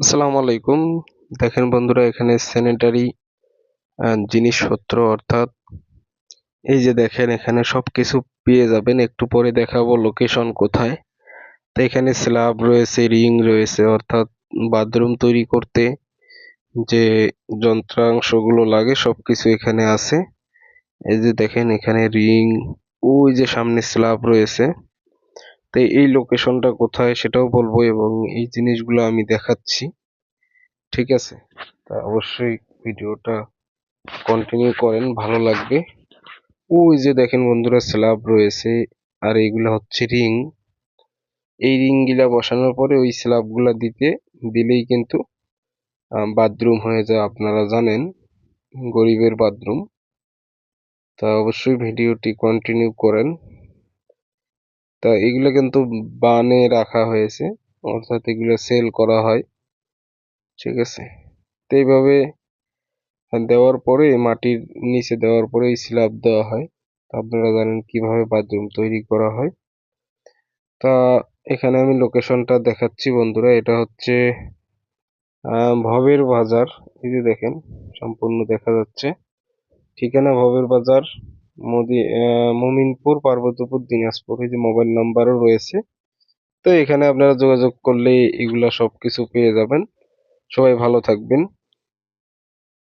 আসসালামু আলাইকুম। দেখেন বন্ধুরা, এখানে স্যানিটারি জিনিসপত্র অর্থাৎ এই যে দেখেন, এখানে সবকিছু পেয়ে যাবেন। একটু পরে দেখাবো লোকেশন কোথায়। তো এখানে স্ল্যাব রয়েছে রিং রয়েছে, অর্থাৎ বাথরুম তৈরি করতে যে যন্ত্রাংশগুলো লাগে, সবকিছু এখানে আছে। এই যে দেখেন, এখানে রিং ওই যে সামনে স্ল্যাব রয়েছে। তো এই লোকেশনটা কোথায় সেটাও বলব এবং এই জিনিসগুলো আমি দেখাচ্ছি। ঠিক আছে? তা অবশ্যই ভিডিওটা কন্টিনিউ করেন, ভালো লাগবে। ওই যে দেখেন বন্ধুরা, স্ল্যাব রয়েছে আর এইগুলো হচ্ছে রিং। এই রিংগুলা বসানোর পরে ওই স্ল্যাবগুলা দিতে দিলেই কিন্তু বাথরুম হয়ে যায়, আপনারা জানেন, গরিবের বাথরুম। তা অবশ্যই ভিডিওটি কন্টিনিউ করেন। তা এগুলো কিন্তু বানে রাখা হয়েছে, অর্থাৎ এগুলো সেল করা হয়। ঠিক আছে? তো এইভাবে দেওয়ার পরে, মাটির নিচে দেওয়ার পরে এই স্ল্যাব দেওয়া হয়। আপনারা জানেন কীভাবে বাথরুম তৈরি করা হয়। তা এখানে আমি লোকেশনটা দেখাচ্ছি বন্ধুরা। এটা হচ্ছে ভবের বাজার। এই যে দেখেন, সম্পূর্ণ দেখা যাচ্ছে। ঠিকানা ভবের বাজার। মুমিনপুর, পার্বতীপুর, দিনাজপুর, এই যে মোবাইল নাম্বারও রয়েছে। তো এখানে আপনারা যোগাযোগ করলে এগুলা সব কিছু পেয়ে যাবেন। সবাই ভালো থাকবেন।